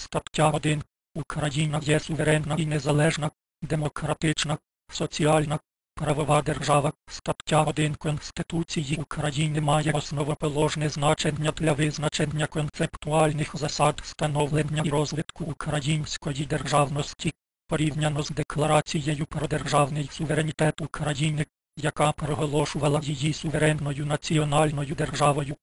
Стаття 1. Україна є суверенна і незалежна, демократична, соціальна, правова держава. Стаття 1 Конституції України має основоположне значення для визначення концептуальних засад становлення і розвитку української державності порівняно з декларацією про державний суверенітет України, яка проголошувала її суверенною національною державою.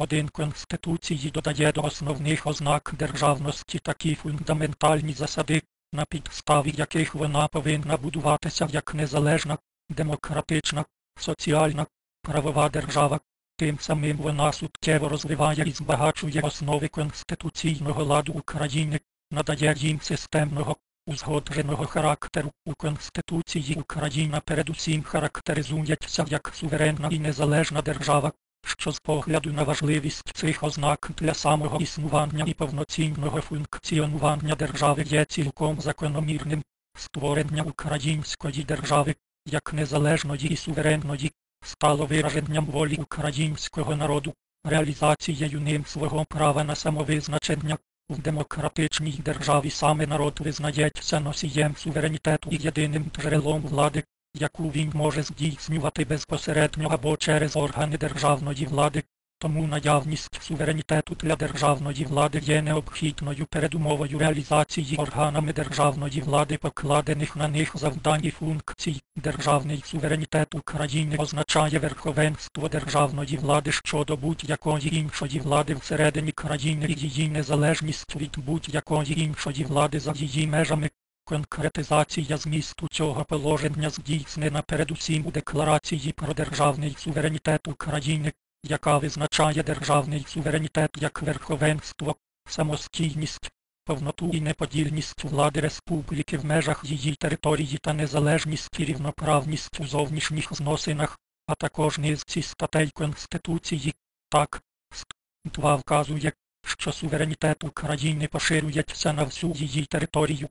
1 Конституції додає до основних ознак державності такі фундаментальні засади, на підставі яких вона повинна будуватися як незалежна, демократична, соціальна, правова держава. Тим самим вона суттєво розвиває і збагачує основи конституційного ладу України, надає їм системного, узгодженого характеру. У Конституції Україна передусім характеризується як суверенна і незалежна держава, що з погляду на важливість цих ознак для самого існування і повноцінного функціонування держави є цілком закономірним. Створення української держави як незалежної і суверенної стало вираженням волі українського народу, реалізацією ним свого права на самовизначення. В демократичній державі саме народ визнається носієм суверенітету і єдиним джерелом влади, яку він може здійснювати безпосередньо або через органи державної влади, тому наявність суверенітету для державної влади є необхідною передумовою реалізації органами державної влади покладених на них завдань і функцій. Державний суверенітет України означає верховенство державної влади щодо будь-якої іншої влади всередині країни і її незалежність від будь-якої іншої влади за її межами. Конкретизація змісту цього положення здійснена передусім у Декларації про державний суверенітет України, яка визначає державний суверенітет як верховенство, самостійність, повноту і неподільність влади республіки в межах її території та незалежність і рівноправність у зовнішніх зносинах, а також низці статей Конституції. Так, ст. 2 вказує, що суверенітет України поширюється на всю її територію.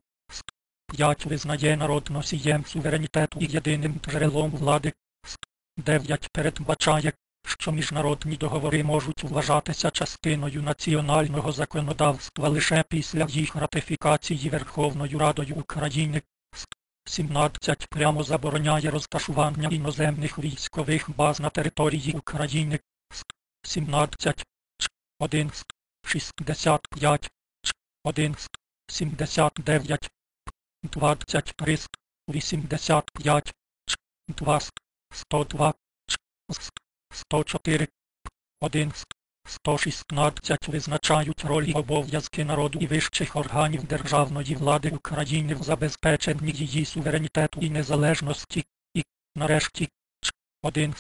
5 визнає народ носієм суверенітету і єдиним джерелом влади. 9 передбачає, що міжнародні договори можуть вважатися частиною національного законодавства лише після їх ратифікації Верховною Радою України. Ст. 17 прямо забороняє розташування іноземних військових баз на території України. Ст. 17 Ч. 1 Ст. 65 Ч. 1 Ст. 79 23 Ст. 85 Ч. 2 Ст. 102 Ч. Ст. 104, 1, 116 визначають роль і обов'язки народу і вищих органів державної влади України в забезпеченні її суверенітету і незалежності, і, нарешті, 1,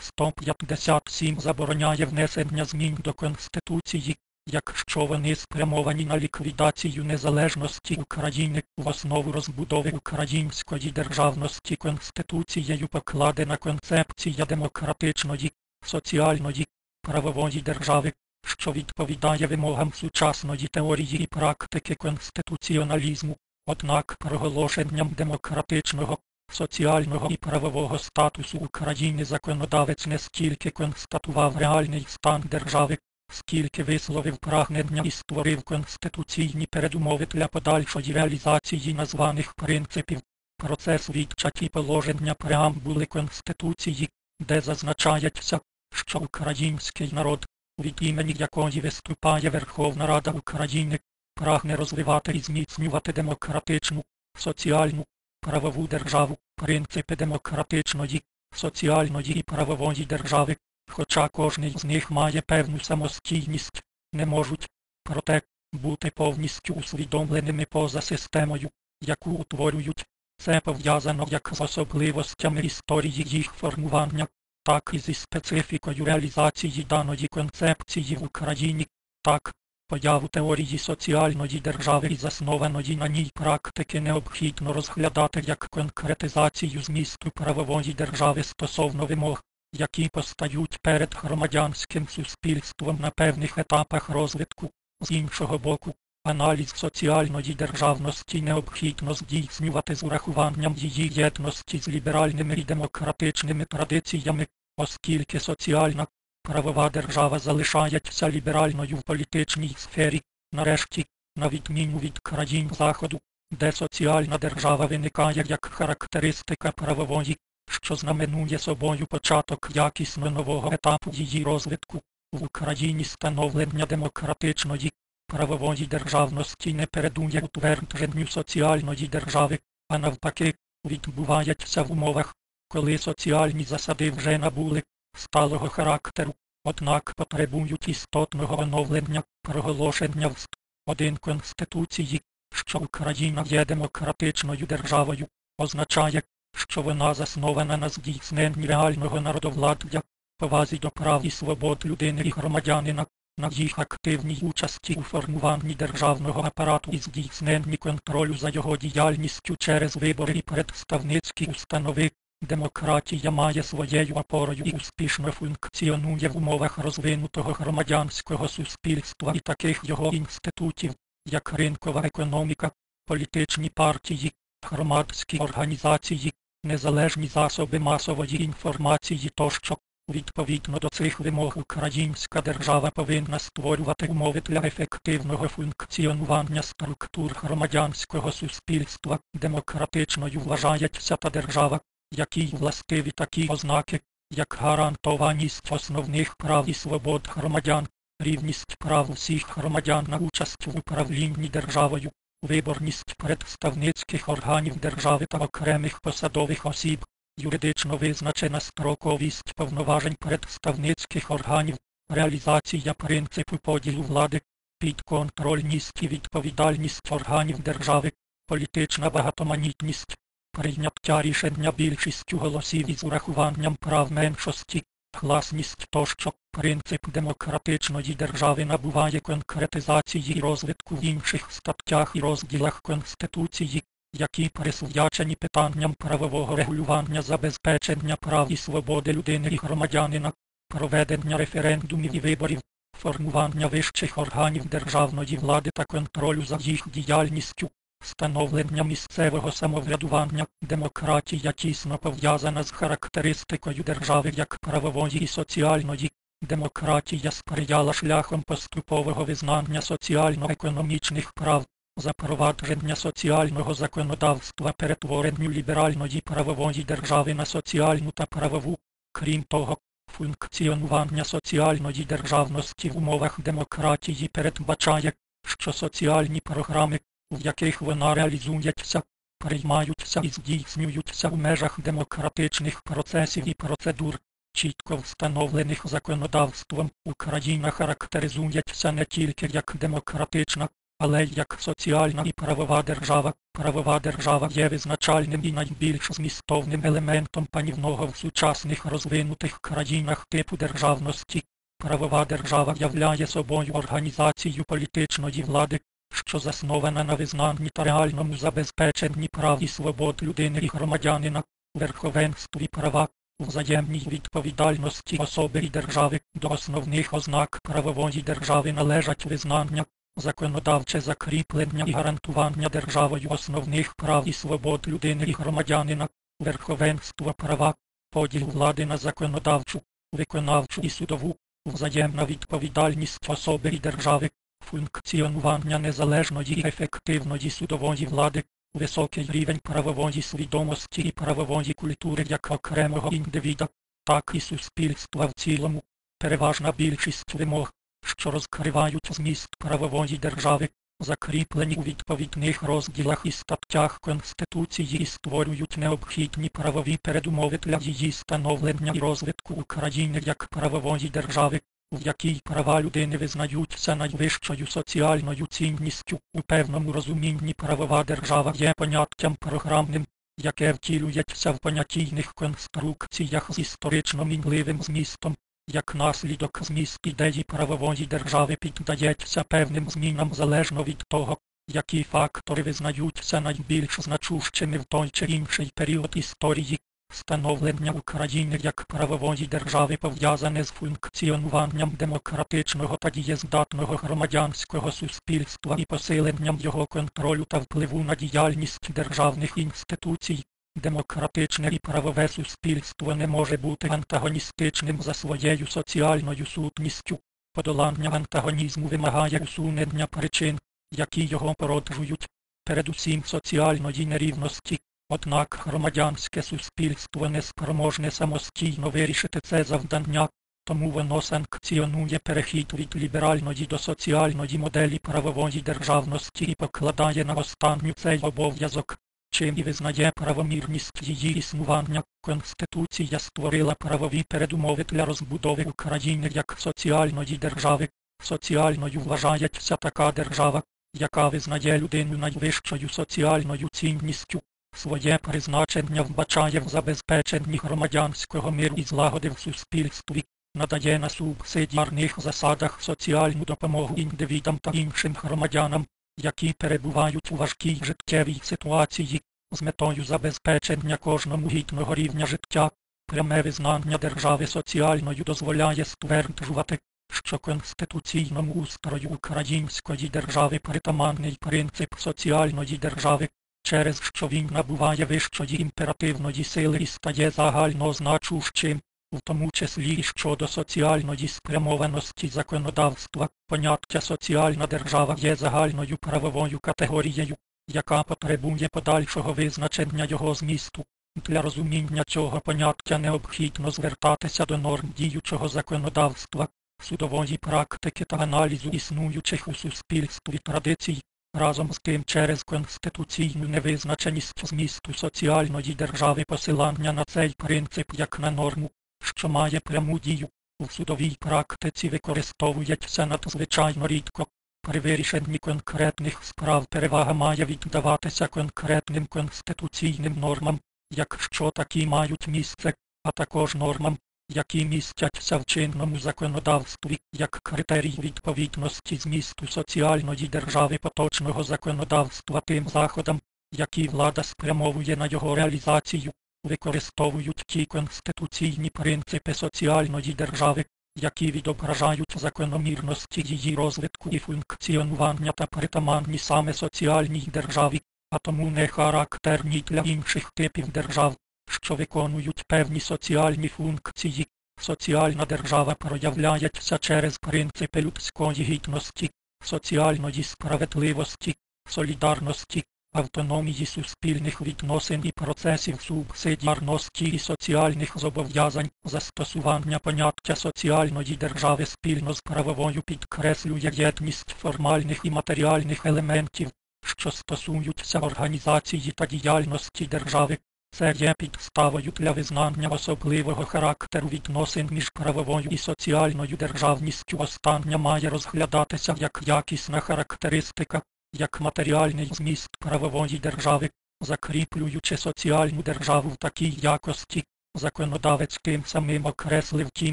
157 забороняє внесення змін до Конституції, якщо вони спрямовані на ліквідацію незалежності України в основу розбудови української державності Конституцією покладена концепція демократичної, соціальної, правової держави, що відповідає вимогам сучасної теорії і практики конституціоналізму, однак проголошенням демократичного, соціального і правового статусу України законодавець не стільки констатував реальний стан держави, скільки висловив прагнення і створив конституційні передумови для подальшої реалізації названих принципів. Про це свідчать і положення преамбули Конституції, де зазначається, що український народ, від імені якої виступає Верховна Рада України, прагне розвивати і зміцнювати демократичну, соціальну, правову державу, принципи демократичної, соціальної і правової держави, хоча кожний з них має певну самостійність, не можуть, проте, бути повністю усвідомленими поза системою, яку утворюють. Це пов'язано як з особливостями історії їх формування, так і зі специфікою реалізації даної концепції в Україні, так, появу теорії соціальної держави і заснованої на ній практики необхідно розглядати як конкретизацію змісту правової держави стосовно вимог, які постають перед громадянським суспільством на певних етапах розвитку, з іншого боку, аналіз соціальної державності необхідно здійснювати з урахуванням її єдності з ліберальними і демократичними традиціями, оскільки соціальна правова держава залишається ліберальною в політичній сфері, нарешті, на відміну від країн Заходу, де соціальна держава виникає як характеристика правової, що знаменує собою початок якісно нового етапу її розвитку, в Україні становлення демократичної правової державності не передує утвердженню соціальної держави, а навпаки, відбувається в умовах, коли соціальні засади вже набули сталого характеру, однак потребують істотного оновлення, проголошення в 1 Конституції, що Україна є демократичною державою, означає, що вона заснована на здійсненні реального народовладдя, повазі до прав і свобод людини і громадянина, на їх активній участі у формуванні державного апарату і здійсненні контролю за його діяльністю через вибори і представницькі установи. Демократія має своєю опорою і успішно функціонує в умовах розвинутого громадянського суспільства і таких його інститутів, як ринкова економіка, політичні партії, громадські організації, незалежні засоби масової інформації тощо. Відповідно до цих вимог українська держава повинна створювати умови для ефективного функціонування структур громадянського суспільства. Демократичною вважається та держава, якій властиві такі ознаки, як гарантованість основних прав і свобод громадян, рівність прав всіх громадян на участь в управлінні державою, виборність представницьких органів держави та окремих посадових осіб, юридично визначена строковість повноважень представницьких органів, реалізація принципу поділу влади, підконтрольність і відповідальність органів держави, політична багатоманітність, прийняття рішення більшістю голосів із урахуванням прав меншості, гласність тощо, принцип демократичної держави набуває конкретизації і розвитку в інших статтях і розділах Конституції, які присвячені питанням правового регулювання забезпечення прав і свободи людини і громадянина, проведення референдумів і виборів, формування вищих органів державної влади та контролю за їх діяльністю, Становлення місцевого самоврядування, демократія тісно пов'язана з характеристикою держави як правової і соціальної. Демократія сприяла шляхом поступового визнання соціально-економічних прав, запровадження соціального законодавства перетворенню ліберальної правової держави на соціальну та правову. Крім того, функціонування соціальної державності в умовах демократії передбачає, що соціальні програми в яких вона реалізується, приймаються і здійснюються в межах демократичних процесів і процедур, чітко встановлених законодавством. Україна характеризується не тільки як демократична, але й як соціальна і правова держава. Правова держава є визначальним і найбільш змістовним елементом панівного в сучасних розвинутих країнах типу державності. Правова держава являє собою організацію політичної влади, що заснована на визнанні та реальному забезпеченні прав і свобод людини і громадянина, верховенстві права, взаємній відповідальності особи і держави. До основних ознак правової держави належать визнання, законодавче закріплення і гарантування державою основних прав і свобод людини і громадянина, верховенство права, поділ влади на законодавчу, виконавчу і судову, взаємна відповідальність особи і держави, функціонування незалежної ефективної судової влади, високий рівень правової свідомості і правової культури як окремого індивіда, так і суспільства в цілому, переважна більшість вимог, що розкривають зміст правової держави, закріплені у відповідних розділах і статтях Конституції і створюють необхідні правові передумови для її становлення і розвитку України як правової держави, в якій права людини визнаються найвищою соціальною цінністю у певному розумінні правова держава є поняттям програмним, яке втілюється в понятійних конструкціях з історично мінливим змістом. Як наслідок зміст ідеї правової держави піддається певним змінам залежно від того, які фактори визнаються найбільш значущими в той чи інший період історії, Становлення України як правової держави пов'язане з функціонуванням демократичного та дієздатного громадянського суспільства і посиленням його контролю та впливу на діяльність державних інституцій. Демократичне і правове суспільство не може бути антагоністичним за своєю соціальною сутністю. Подолання антагонізму вимагає усунення причин, які його породжують, передусім соціальної нерівності. Однак громадянське суспільство не спроможне самостійно вирішити це завдання, тому воно санкціонує перехід від ліберальної до соціальної моделі правової державності і покладає на останню цей обов'язок, чим і визнає правомірність її існування. Конституція створила правові передумови для розбудови України як соціальної держави. Соціальною вважається така держава, яка визнає людину найвищою соціальною цінністю. Своє призначення вбачає в забезпеченні громадянського миру і злагоди в суспільстві, надає на субсидіарних засадах соціальну допомогу індивідам та іншим громадянам, які перебувають у важкій життєвій ситуації, з метою забезпечення кожному гідного рівня життя. Пряме визнання держави соціальною дозволяє стверджувати, що конституційному устрою української держави притаманний принцип соціальної держави, через що він набуває вищої імперативної сили і стає загальнозначущим, в тому числі і щодо соціальної спрямованості законодавства. Поняття соціальна держава є загальною правовою категорією, яка потребує подальшого визначення його змісту. Для розуміння цього поняття необхідно звертатися до норм діючого законодавства, судової практики та аналізу існуючих у суспільстві традицій, разом з тим через конституційну невизначеність змісту соціальної держави посилання на цей принцип як на норму, що має пряму дію, у судовій практиці використовується надзвичайно рідко. При вирішенні конкретних справ перевага має віддаватися конкретним конституційним нормам, якщо такі мають місце, а також нормам, які містяться в чинному законодавстві як критерій відповідності змісту соціальної держави поточного законодавства тим заходам, які влада спрямовує на його реалізацію, використовують ті конституційні принципи соціальної держави, які відображають закономірності її розвитку і функціонування та притаманні саме соціальній державі, а тому не характерні для інших типів держав, що виконують певні соціальні функції. Соціальна держава проявляється через принципи людської гідності, соціальної справедливості, солідарності, автономії суспільних відносин і процесів субсидіарності і соціальних зобов'язань, застосування поняття соціальної держави спільно з правовою підкреслює єдність формальних і матеріальних елементів, що стосуються організації та діяльності держави. Це є підставою для визнання особливого характеру відносин між правовою і соціальною державністю. Остання має розглядатися як якісна характеристика, як матеріальний зміст правової держави, закріплюючи соціальну державу в такій якості, законодавець тим самим окреслив ті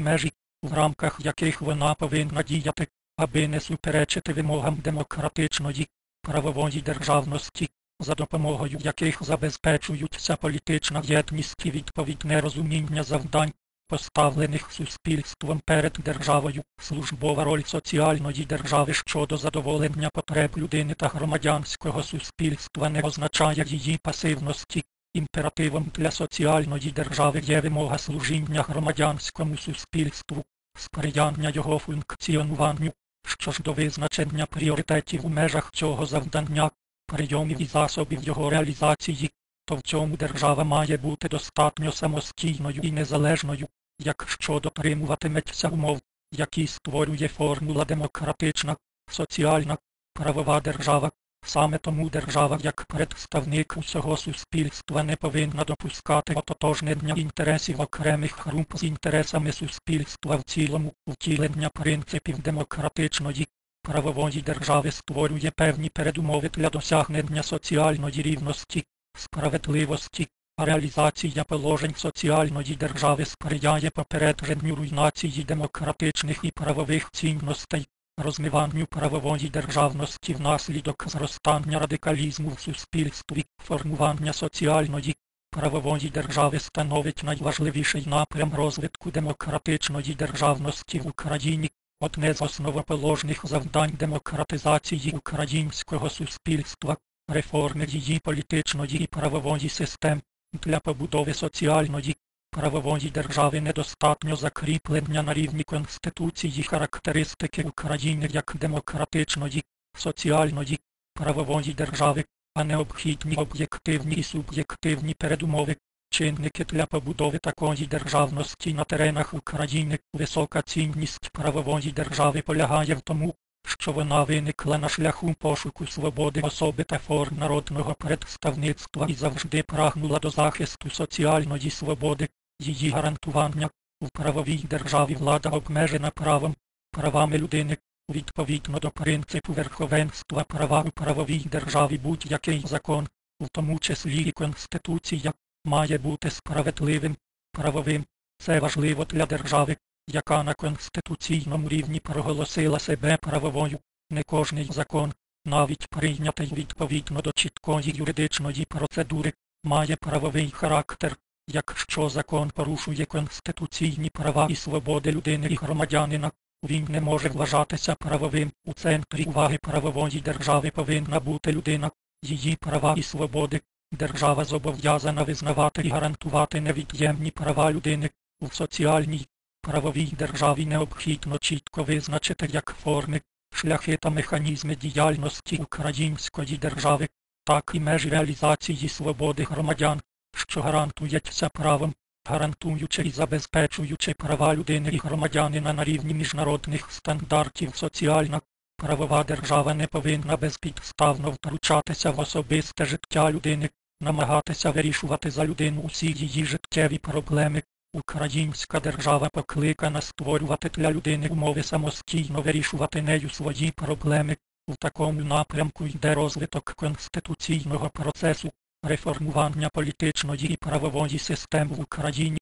межі, в рамках яких вона повинна діяти, аби не суперечити вимогам демократичної правової державності, за допомогою яких забезпечуються політична єдність і відповідне розуміння завдань, поставлених суспільством перед державою, службова роль соціальної держави щодо задоволення потреб людини та громадянського суспільства не означає її пасивності. Імперативом для соціальної держави є вимога служіння громадянському суспільству, сприяння його функціонуванню, що ж до визначення пріоритетів у межах цього завдання, прийомів і засобів його реалізації, то в цьому держава має бути достатньо самостійною і незалежною, якщо дотримуватиметься умов, які створює формула демократична, соціальна, правова держава. Саме тому держава як представник усього суспільства не повинна допускати ототожнення інтересів окремих груп з інтересами суспільства в цілому, втілення принципів демократичної, правової держави створює певні передумови для досягнення соціальної рівності, справедливості, а реалізація положень соціальної держави сприяє попередженню руйнації демократичних і правових цінностей, розмиванню правової державності внаслідок зростання радикалізму в суспільстві, формування соціальної, правової держави становить найважливіший напрям розвитку демократичної державності в Україні. Одне з основоположних завдань демократизації українського суспільства, реформи її політичної і правової систем, для побудови соціальної, правової держави недостатньо закріплення на рівні Конституції характеристики України як демократичної, соціальної, правової держави, а необхідні об'єктивні і суб'єктивні передумови, чинники для побудови такої державності на теренах України. Висока цінність правової держави полягає в тому, що вона виникла на шляху пошуку свободи особи та форм народного представництва і завжди прагнула до захисту соціальної свободи, її гарантування. У правовій державі влада обмежена правом, правами людини, відповідно до принципу верховенства права у правовій державі будь-який закон, в тому числі і Конституція, має бути справедливим, правовим. Це важливо для держави, яка на конституційному рівні проголосила себе правовою. Не кожний закон, навіть прийнятий відповідно до чіткої юридичної процедури, має правовий характер. Якщо закон порушує конституційні права і свободи людини і громадянина, він не може вважатися правовим. У центрі уваги правової держави повинна бути людина, її права і свободи. Держава зобов'язана визнавати і гарантувати невід'ємні права людини. У соціальній, правовій державі необхідно чітко визначити як форми, шляхи та механізми діяльності української держави, так і межі реалізації свободи громадян, що гарантується правом, гарантуючи і забезпечуючи права людини і громадянина на рівні міжнародних стандартів соціальна, правова держава не повинна безпідставно втручатися в особисте життя людини, намагатися вирішувати за людину усі її життєві проблеми. Українська держава покликана створювати для людини умови самостійно вирішувати нею свої проблеми. У такому напрямку йде розвиток конституційного процесу, реформування політичної і правової систем в Україні.